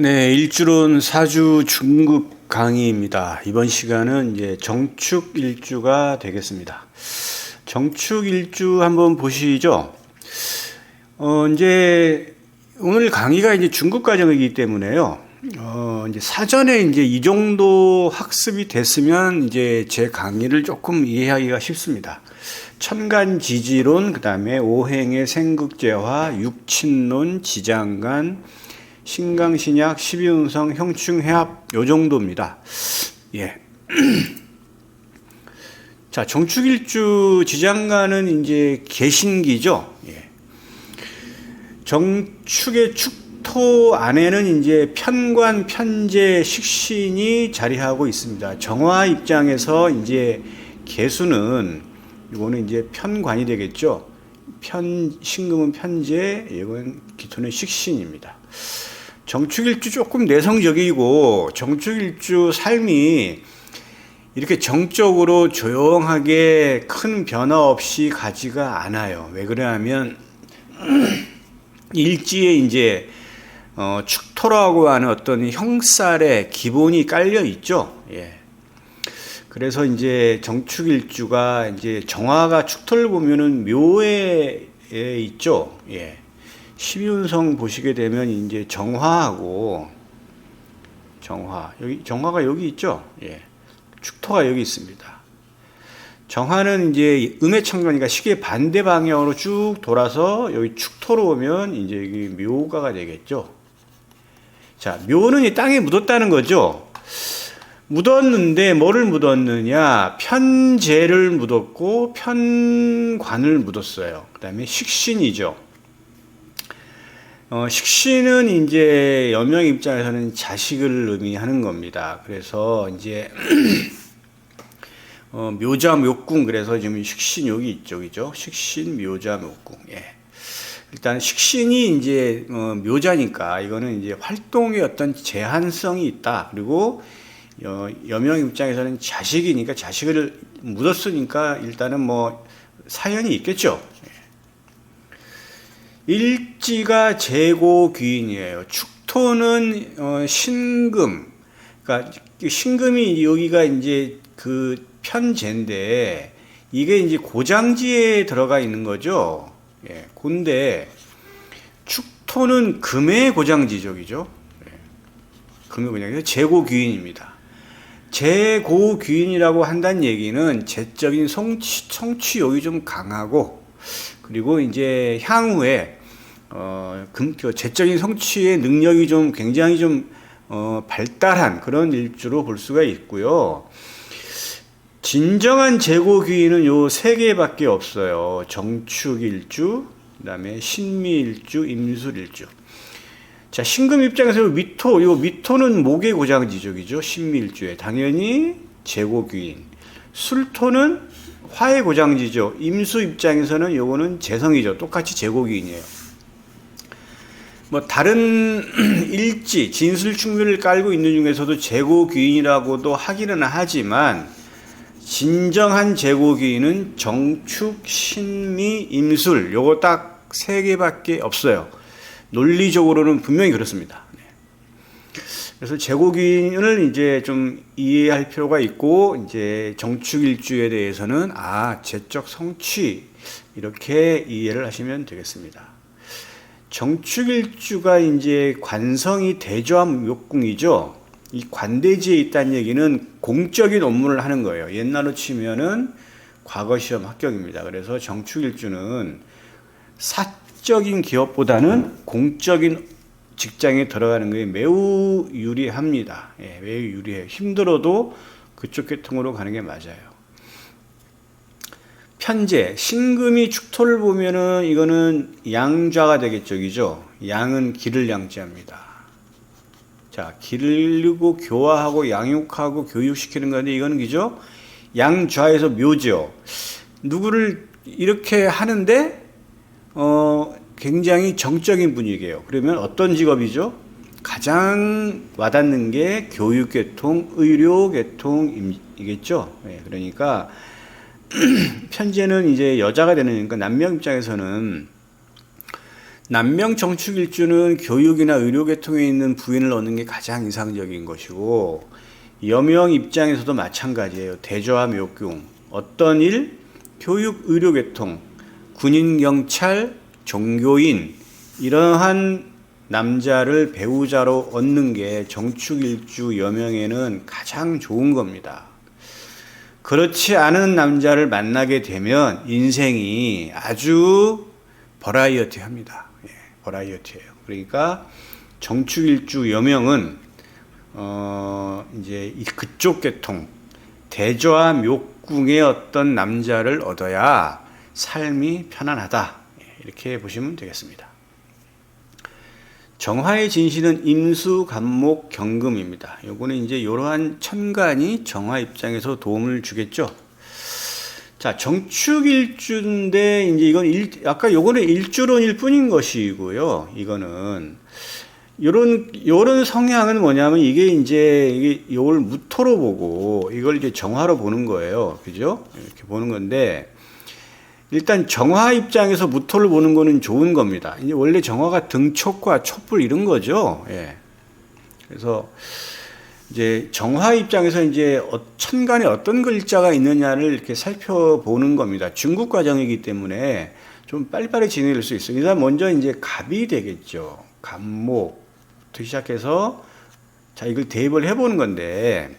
네, 일주론 사주 중국 강의입니다. 이번 시간은 이제 정축 일주가 되겠습니다. 정축 일주 한번 보시죠. 어, 이제 오늘 강의가 이제 중국 과정이기 때문에요. 어, 이제 사전에 이제 이 정도 학습이 됐으면 이제 제 강의를 조금 이해하기가 쉽습니다. 천간 지지론, 그 다음에 오행의 생극제화, 육친론, 지장간, 신강신약, 십이운성, 형충해합 요 정도입니다. 예. 자, 정축일주 지장간은 이제 개신기죠. 예. 정축의 축토 안에는 이제 편관, 편제, 식신이 자리하고 있습니다. 정화 입장에서 이제 개수는 이거는 이제 편관이 되겠죠. 편 신금은 편제, 이건 기토는 식신입니다. 정축일주 조금 내성적이고 정축일주 삶이 이렇게 정적으로 조용하게 큰 변화 없이 가지가 않아요. 왜 그러냐면 일지에 이제 어, 축토라고 하는 어떤 형살의 기본이 깔려 있죠. 예. 그래서 이제 정축일주가 이제 정화가 축토를 보면은 묘에 있죠. 예. 12운성 보시게 되면 이제 정화하고 정화 여기 정화가 여기 있죠. 예. 축토가 여기 있습니다. 정화는 이제 음해청간이가 시계 반대 방향으로 쭉 돌아서 여기 축토로 오면 이제 여기 묘가가 되겠죠. 자, 묘는 이 땅에 묻었다는 거죠. 묻었는데 뭐를 묻었느냐? 편제를 묻었고 편관을 묻었어요. 그다음에 식신이죠. 어, 식신은 이제 여명 입장에서는 자식을 의미하는 겁니다. 그래서 이제 어, 묘자 묘궁 그래서 지금 식신 여기 그죠? 식신 묘자 묘궁. 예. 일단 식신이 이제 어, 묘자니까 이거는 이제 활동의 어떤 제한성이 있다. 그리고 여, 여명 입장에서는 자식이니까 자식을 묻었으니까 일단은 뭐 사연이 있겠죠. 일지가 재고 귀인이에요. 축토는 어, 신금. 그러니까 신금이 여기가 이제 그 편제인데 이게 이제 고장지에 들어가 있는 거죠. 예. 근데 축토는 금의 고장지적이죠. 예. 금의 고장지 재고 귀인입니다. 재고 귀인이라고 한다는 얘기는 재적인 성취, 성취욕이 좀 강하고 그리고 이제 향후에 어, 금, 그 재적인 성취의 능력이 좀 굉장히 좀 어, 발달한 그런 일주로 볼 수가 있고요. 진정한 재고귀인은 요세 개밖에 없어요. 정축일주, 그다음에 신미일주, 임술일주. 자, 신금 입장에서 미토, 요 미토는 목의 고장지족이죠. 신미일주에 당연히 재고귀인. 술토는 화의 고장지죠. 임수 입장에서는 요거는 재성이죠. 똑같이 재고귀인이에요. 뭐 다른 일지 진술 충분을 깔고 있는 중에서도 재고 귀인이라고도 하기는 하지만 진정한 재고 귀인은 정축, 신미, 임술 요거 딱 세 개밖에 없어요. 논리적으로는 분명히 그렇습니다. 네. 그래서 재고기인을 이제 좀 이해할 필요가 있고 이제 정축일주에 대해서는 아 제적 성취 이렇게 이해를 하시면 되겠습니다. 정축일주가 이제 관성이 대조함 욕궁이죠. 이 관대지에 있다는 얘기는 공적인 업무를 하는 거예요. 옛날로 치면은 과거 시험 합격입니다. 그래서 정축일주는 사적인 기업보다는 공적인 직장에 들어가는 게 매우 유리합니다. 예, 매우 유리해요. 힘들어도 그쪽 계통으로 가는 게 맞아요. 편제 신금이 축토를 보면은 이거는 양좌가 되겠죠, 그죠? 양은 기를 양자입니다. 자, 기르고 교화하고 양육하고 교육시키는 건데 이거는 그죠? 양좌에서 묘죠. 누구를 이렇게 하는데 어 굉장히 정적인 분위기예요. 그러면 어떤 직업이죠? 가장 와닿는 게 교육계통, 의료계통이겠죠. 네, 그러니까 편제는 이제 여자가 되는 그러니까 남명 입장에서는 남명 정축일주는 교육이나 의료 계통에 있는 부인을 얻는 게 가장 이상적인 것이고 여명 입장에서도 마찬가지예요. 대조와 묘궁 어떤 일 교육 의료 계통 군인 경찰 종교인 이러한 남자를 배우자로 얻는 게 정축일주 여명에는 가장 좋은 겁니다. 그렇지 않은 남자를 만나게 되면 인생이 아주 버라이어티 합니다. 예, 버라이어티예요. 그러니까 정축일주 여명은 어 이제 그쪽 계통 대저와 묘궁의 어떤 남자를 얻어야 삶이 편안하다. 예, 이렇게 보시면 되겠습니다. 정화의 진실은 임수, 간목, 경금입니다. 요거는 이제 이러한 천간이 정화 입장에서 도움을 주겠죠. 자, 정축일주인데 이제 이건 일, 아까 요거는 일주론일 뿐인 것이고요. 이거는 요런 요런 성향은 뭐냐면 이게 이제 이게 요걸 무토로 보고 이걸 이제 정화로 보는 거예요. 그죠? 이렇게 보는 건데 일단 정화 입장에서 무토를 보는 거는 좋은 겁니다. 이제 원래 정화가 등촉과 촛불 이런 거죠. 예. 그래서 이제 정화 입장에서 이제 어, 천간에 어떤 글자가 있느냐를 이렇게 살펴보는 겁니다. 중국 과정이기 때문에 좀 빨리빨리 진행될 수. 일단 먼저 이제 갑이 되겠죠. 갑목부터 시작해서 자 이걸 대입을 해보는 건데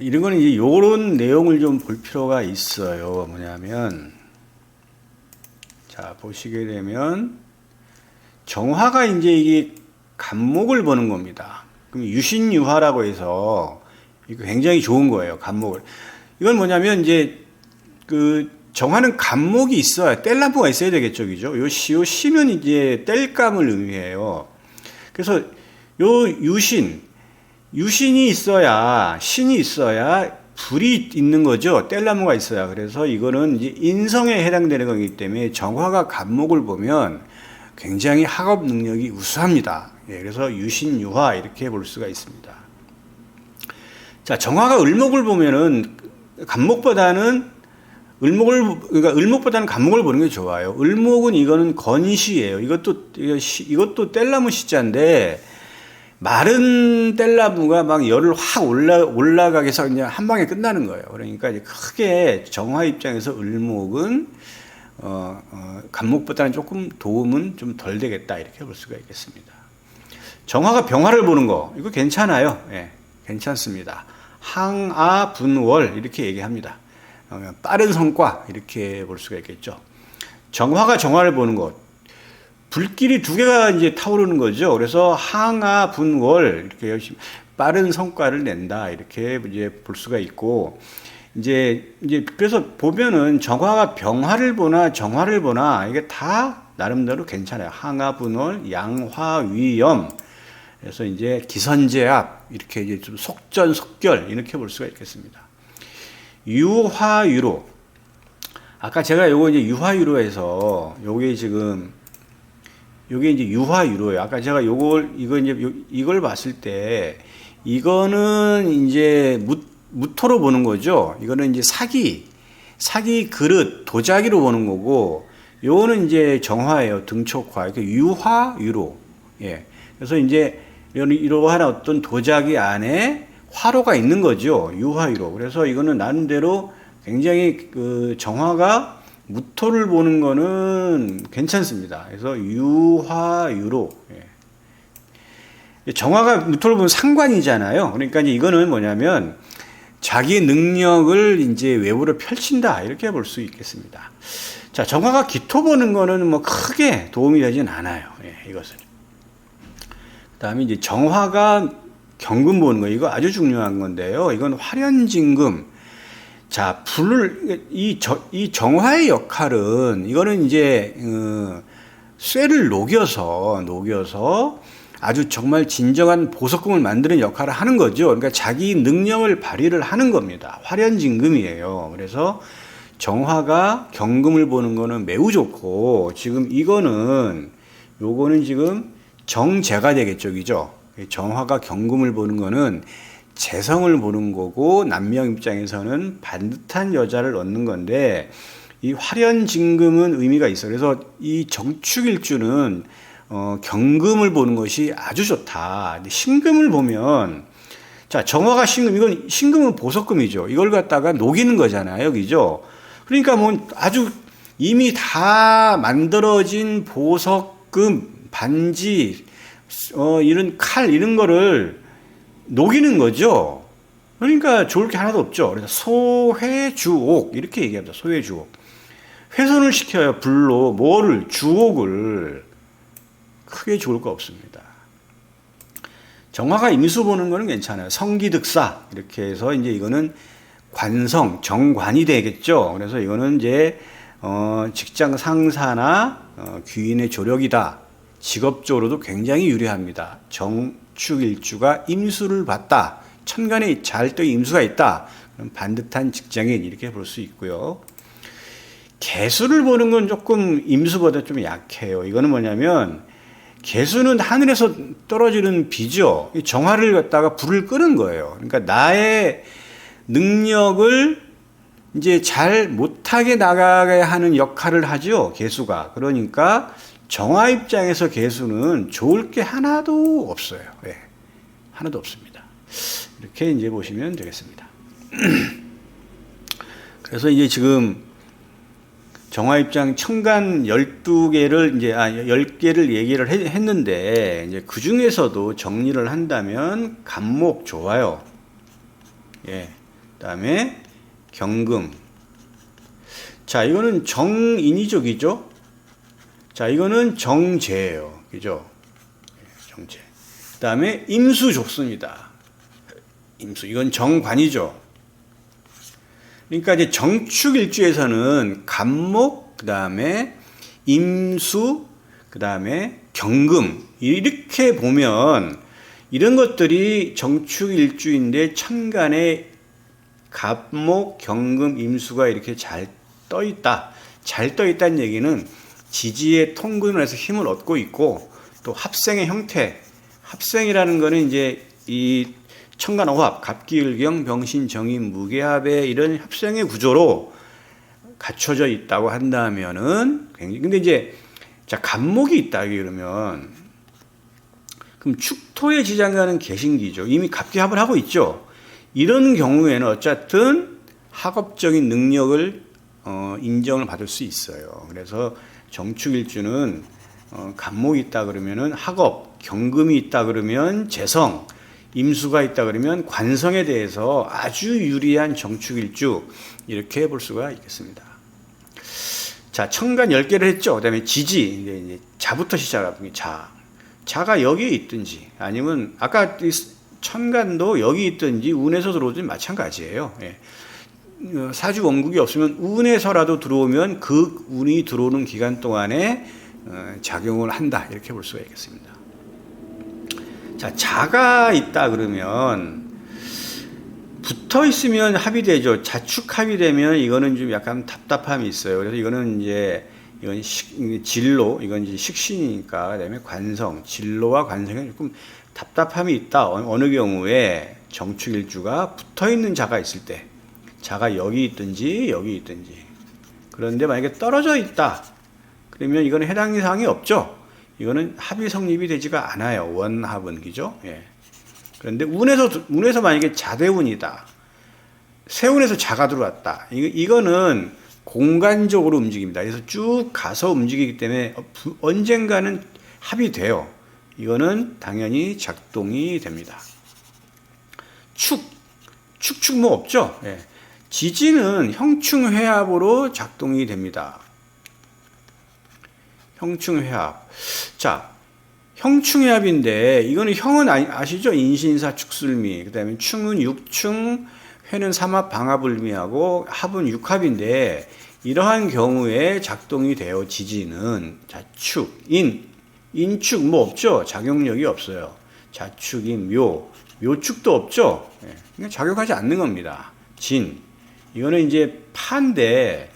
이런 거는 이제 요런 내용을 좀 볼 필요가 있어요. 뭐냐면 자 보시게 되면 정화가 이제 이게 간목을 보는 겁니다. 그럼 유신유화라고 해서 이거 굉장히 좋은 거예요. 간목을. 이건 뭐냐면 이제 그 정화는 간목이 있어야 뗄나무가 있어야 되겠죠, 그죠? 요 시, 요 시면 이제 뗄감을 의미해요. 그래서 요 유신 유신이 있어야 신이 있어야 불이 있는 거죠. 뗄나무가 있어야. 그래서 이거는 이제 인성에 해당되는 거기 때문에 정화가 간목을 보면 굉장히 학업 능력이 우수합니다. 예, 그래서 유신유화 이렇게 볼 수가 있습니다. 자, 정화가 을목을 보면은 간목보다는 을목을 그러니까 을목보다는 간목을 보는 게 좋아요. 을목은 이거는 건시예요. 이것도 이것도 뗄나무 시자인데 마른 뗄나무가 막 열을 확 올라 올라가게 해서 그냥 한 방에 끝나는 거예요. 그러니까 이제 크게 정화 입장에서 을목은 어, 어, 간목보다는 조금 도움은 좀 덜 되겠다 이렇게 볼 수가 있겠습니다. 정화가 병화를 보는 거 이거 괜찮아요. 예, 괜찮습니다. 항아 분월 이렇게 얘기합니다. 어, 빠른 성과 이렇게 볼 수가 있겠죠. 정화가 정화를 보는 것 불길이 두 개가 이제 타오르는 거죠. 그래서 항아 분월 이렇게 열심히 빠른 성과를 낸다 이렇게 이제 볼 수가 있고 이제 이제 그래서 보면은 정화가 병화를 보나 정화를 보나 이게 다 나름대로 괜찮아요. 항아 분월, 양화 위염. 그래서 이제 기선제압 이렇게 이제 좀 속전속결 이렇게 볼 수가 있겠습니다. 유화유로 아까 제가 요거 이제 유화유로에서 요게 지금 요게 이제 유화유로예요. 아까 제가 요걸 이거 이제 요, 이걸 봤을 때 이거는 이제 무, 무토로 보는 거죠. 이거는 이제 사기 사기 그릇 도자기로 보는 거고 요거는 이제 정화예요. 등촉화. 유화유로. 예. 그래서 이제 이러한 어떤 도자기 안에 화로가 있는 거죠. 유화유로. 그래서 이거는 나름대로 굉장히 그 정화가 무토를 보는 거는 괜찮습니다. 그래서 유화유로. 예. 정화가 무토를 보면 상관이잖아요. 그러니까 이거는 뭐냐면 자기 능력을 이제 외부로 펼친다. 이렇게 볼 수 있겠습니다. 자, 정화가 기토 보는 거는 뭐 크게 도움이 되진 않아요. 예, 이것은. 그 다음에 이제 정화가 경금 보는 거, 이거 아주 중요한 건데요. 이건 화련진금. 자, 불을, 이, 저, 이 정화의 역할은, 이거는 이제, 어, 쇠를 녹여서, 녹여서 아주 정말 진정한 보석금을 만드는 역할을 하는 거죠. 그러니까 자기 능력을 발휘를 하는 겁니다. 화련진금이에요. 그래서 정화가 경금을 보는 거는 매우 좋고, 지금 이거는, 요거는 지금 정제가 되겠죠. 그죠? 정화가 경금을 보는 거는 재성을 보는 거고 남명 입장에서는 반듯한 여자를 얻는 건데 이 화련진금은 의미가 있어요. 그래서 이 정축일주는 어, 경금을 보는 것이 아주 좋다. 근데 신금을 보면 자 정화가 신금 이건 신금은 보석금이죠. 이걸 갖다가 녹이는 거잖아요. 여기죠. 그러니까 뭐 아주 이미 다 만들어진 보석금 반지 어, 이런 칼 이런 거를 녹이는 거죠. 그러니까 좋을 게 하나도 없죠. 그래서 소회주옥 이렇게 얘기합니다. 소회주옥. 훼손을 시켜요. 불로 뭐를 주옥을 크게 좋을 거 없습니다. 정화가 임수 보는 거는 괜찮아요. 성기득사 이렇게 해서 이제 이거는 관성 정관이 되겠죠. 그래서 이거는 이제 어, 직장 상사나 어, 귀인의 조력이다. 직업적으로도 굉장히 유리합니다. 정 축일주가 임수를 받다. 천간에 잘또 임수가 있다. 그럼 반듯한 직장인 이렇게 볼 수 있고요. 개수를 보는 건 조금 임수보다 좀 약해요. 이거는 뭐냐면 개수는 하늘에서 떨어지는 비죠. 정화를 갖다가 불을 끄는 거예요. 그러니까 나의 능력을 이제 잘 못하게 나가야 하는 역할을 하죠. 개수가. 그러니까 정화 입장에서 개수는 좋을 게 하나도 없어요. 네. 하나도 없습니다. 이렇게 이제 보시면 되겠습니다. 그래서 이제 지금 정화 입장 청간 12개를 이제 아 10개를 얘기를 했는데 이제 그 중에서도 정리를 한다면 간목 좋아요. 예. 그다음에 경금. 자, 이거는 정인이족이죠. 자, 이거는 정제예요. 그죠? 예, 정제. 그 다음에 임수 좋습니다. 임수. 이건 정관이죠. 그러니까 이제 정축일주에서는 간목, 그 다음에 임수, 그 다음에 경금. 이렇게 보면 이런 것들이 정축일주인데 천간에 갑목, 경금, 임수가 이렇게 잘 떠 있다. 잘 떠 있다는 얘기는 지지의 통근을 해서 힘을 얻고 있고 또 합생의 형태. 합생이라는 거는 이제 이 천간호합, 갑기을경, 병신, 정인, 무게합의 이런 합생의 구조로 갖춰져 있다고 한다면은 굉장히 근데 이제 자 간목이 있다 그러면 그럼 축토의 지장가는 개신기죠. 이미 갑기합을 하고 있죠. 이런 경우에는 어쨌든 학업적인 능력을 어, 인정을 받을 수 있어요. 그래서 정축일주는 어, 간목이 있다 그러면은 학업, 경금이 있다 그러면 재성, 임수가 있다 그러면 관성에 대해서 아주 유리한 정축일주 이렇게 볼 수가 있겠습니다. 자, 천간 10개를 했죠. 그 다음에 지지, 이제 자부터 시작하는 자. 자가 여기에 있든지 아니면 아까 천간도 여기 있든지 운에서 들어오든 마찬가지예요. 예. 어, 사주 원국이 없으면 운에서라도 들어오면 그 운이 들어오는 기간 동안에 어, 작용을 한다 이렇게 볼 수가 있겠습니다. 자 자가 있다 그러면 붙어 있으면 합의되죠. 자축 합의되면 이거는 좀 약간 답답함이 있어요. 그래서 이거는 이제 이건 식, 진로, 이건 이제 식신이니까 그다음에 관성, 진로와 관성이 조금 답답함이 있다. 어느 경우에 정축일주가 붙어 있는 자가 있을 때, 자가 여기 있든지 여기 있든지. 그런데 만약에 떨어져 있다. 그러면 이거는 해당 사항이 없죠. 이거는 합의 성립이 되지가 않아요. 원합은 그죠? 예. 그런데 운에서 운에서 만약에 자대운이다. 세운에서 자가 들어왔다. 이거 는 공간적으로 움직입니다. 그래서 쭉 가서 움직이기 때문에 언젠가는 합의돼요. 이거는 당연히 작동이 됩니다. 축, 축축 뭐 없죠? 예. 지지는 형충회합으로 작동이 됩니다. 형충회합. 자, 형충회합인데 이거는 형은 아시죠? 인신사 축술미. 그다음에 충은 육충, 회는 삼합 방합을 의미하고 합은 육합인데 이러한 경우에 작동이 되어 지지는 자축, 인, 인축 뭐 없죠? 작용력이 없어요. 자축인 묘, 묘축도 없죠? 예. 작용하지 않는 겁니다. 진. 이거는 이제 파인데,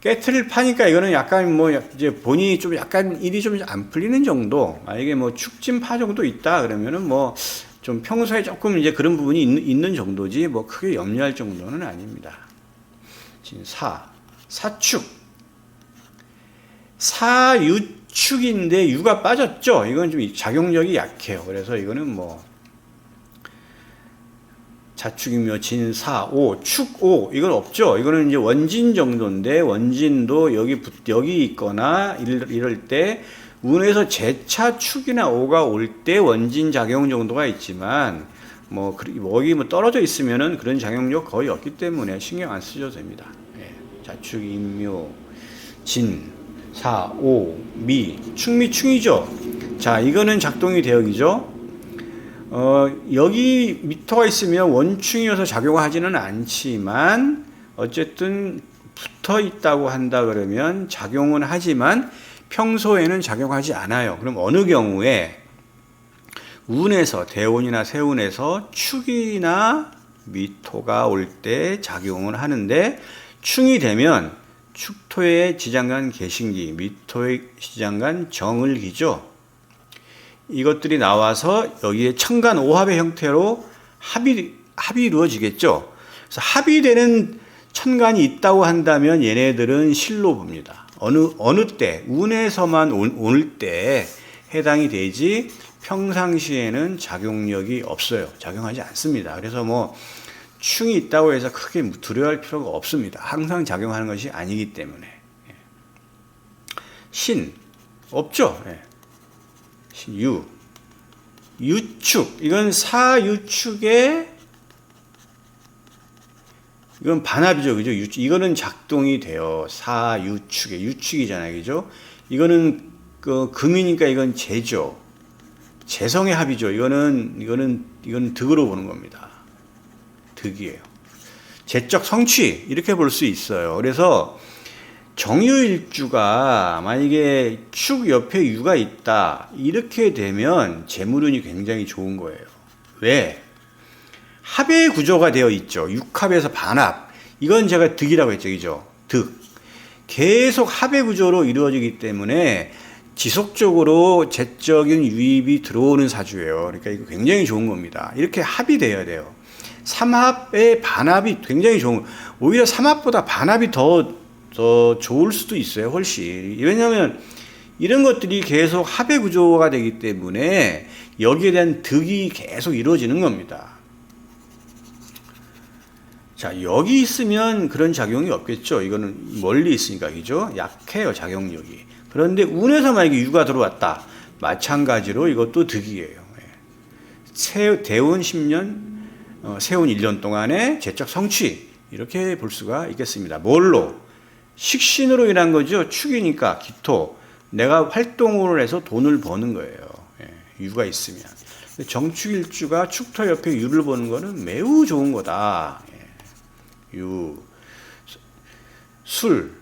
깨트릴 파니까 이거는 약간 뭐 이제 본인이 좀 약간 일이 좀 안 풀리는 정도. 만약에 뭐 축진 파 정도 있다 그러면은 뭐 좀 평소에 조금 이제 그런 부분이 있는, 있는 정도지 뭐 크게 염려할 정도는 아닙니다. 진 사. 사축. 사유축인데 유가 빠졌죠. 이건 좀 작용력이 약해요. 그래서 이거는 뭐 자축이며 진사 오 축오 이건 없죠. 이거는 이제 원진 정도인데 원진도 여기 붙 여기 있거나 이럴, 때 운에서 제차 축이나 오가 올 때 원진 작용 정도가 있지만 뭐 그- 여기 뭐 떨어져 있으면은 그런 작용력 거의 없기 때문에 신경 안 쓰셔도 됩니다. 예. 자축 임묘 진 사, 오, 미, 충미, 충이죠. 자, 이거는 작동이 대역이죠. 어, 여기 미터가 있으면 원충이어서 작용하지는 않지만 어쨌든 붙어 있다고 한다 그러면 작용은 하지만 평소에는 작용하지 않아요. 그럼 어느 경우에 운에서 대운이나 세운에서 축이나 미토가 올 때 작용을 하는데 충이 되면 축토의 지장간 개신기, 미토의 지장간 정을기죠. 이것들이 나와서 여기에 청간 오합의 형태로 합이 합이 이루어지겠죠. 그래서 합의되는 천간이 있다고 한다면 얘네들은 실로 봅니다. 어느 어느 때 운에서만 올 때 해당이 되지 평상시에는 작용력이 없어요. 작용하지 않습니다. 그래서 뭐 충이 있다고 해서 크게 두려워할 필요가 없습니다. 항상 작용하는 것이 아니기 때문에 예. 신 없죠. 예. 유. 유축. 이건 사유축의 이건 반합이죠. 그죠? 유축. 이거는 작동이 돼요. 사유축의 유축이잖아요. 그죠? 이거는 그 금이니까 이건 재죠. 재성의 합이죠. 이거는 이거는 이거는 득으로 보는 겁니다. 득이에요. 재적 성취. 이렇게 볼 수 있어요. 그래서 정유일주가 만약에 축 옆에 유가 있다 이렇게 되면 재물운이 굉장히 좋은 거예요. 왜? 합의 구조가 되어 있죠. 육합에서 반합. 이건 제가 득이라고 했죠. 그죠? 득. 계속 합의 구조로 이루어지기 때문에 지속적으로 재적인 유입이 들어오는 사주예요. 그러니까 이거 굉장히 좋은 겁니다. 이렇게 합이 되어야 돼요. 삼합의 반합이 굉장히 좋은 오히려 삼합보다 반합이 더 더 좋을 수도 있어요, 훨씬. 왜냐하면 이런 것들이 계속 합의 구조가 되기 때문에 여기에 대한 득이 계속 이루어지는 겁니다. 자, 여기 있으면 그런 작용이 없겠죠. 이거는 멀리 있으니까, 그죠? 약해요, 작용력이. 그런데 운에서 만약에 유가 들어왔다. 마찬가지로 이것도 득이에요. 예. 세, 대운 10년, 어, 세운 1년 동안의 재적 성취. 이렇게 볼 수가 있겠습니다. 뭘로? 식신으로 인한 거죠. 축이니까 기토. 내가 활동을 해서 돈을 버는 거예요. 예, 유가 있으면. 정축일주가 축토 옆에 유를 보는 거는 매우 좋은 거다. 예, 유, 술,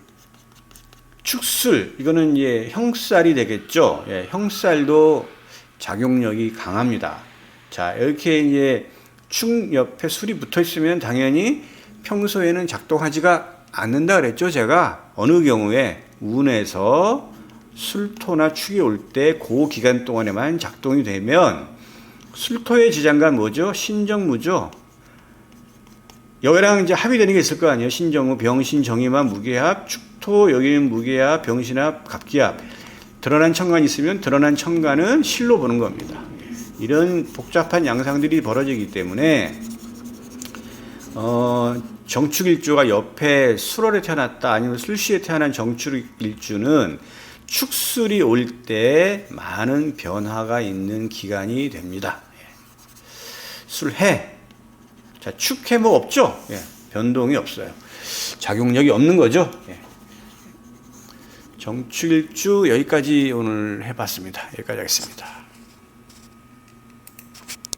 축술 이거는 이제 형살이 되겠죠. 예, 형살도 작용력이 강합니다. 자 이렇게 이제 축 옆에 술이 붙어 있으면 당연히 평소에는 작동하지가 않는다 그랬죠? 제가? 어느 경우에 운에서 술토나 축이 올 때 그 기간 동안에만 작동이 되면 술토의 지장간 뭐죠? 신정무죠? 여기랑 이제 합의되는 게 있을 거 아니에요? 신정무 병신 정의만 무게합 축토 여기는 무게합 병신합 갑기합. 드러난 천간이 있으면 드러난 천간은 실로 보는 겁니다. 이런 복잡한 양상들이 벌어지기 때문에 어, 정축일주가 옆에 술월에 태어났다 아니면 술시에 태어난 정축일주는 축술이 올 때 많은 변화가 있는 기간이 됩니다. 예. 술해. 자, 축해 뭐 없죠? 예, 변동이 없어요. 작용력이 없는 거죠? 예. 정축일주 여기까지 오늘 해봤습니다. 여기까지 하겠습니다.